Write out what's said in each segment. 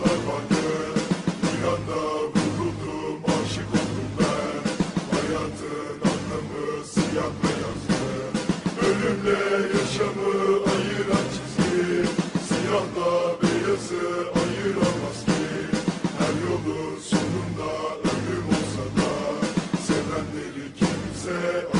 Dağlar Bir anda vuruldum aşık oldum ben Hayatın anlamı siyah beyazdı Ölümle yaşamı ayıran çizgi Siyahla beyazı ayıramaz ki Her yolun sonunda ölüm olsa da Sevenleri kimse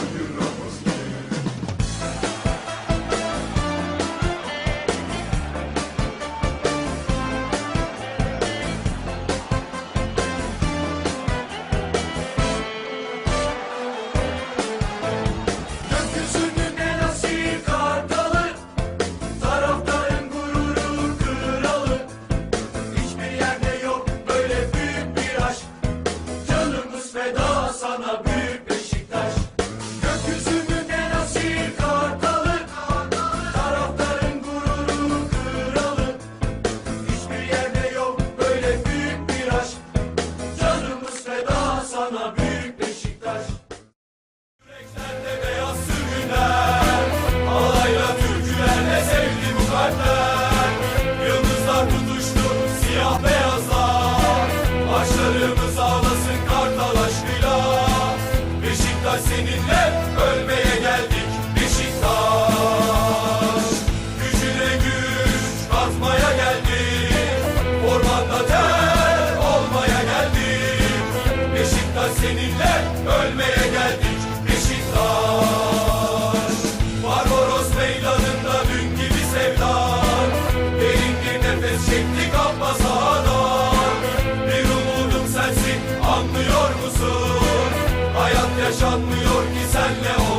seninle ölmeye geldik. Beşiktaş Barbaros meydanında dün gibi sevdan Derin bir nefes çektik abla sahadan Bir umudum sensin anlıyor musun? Hayat yaşanmıyor ki senle olmadan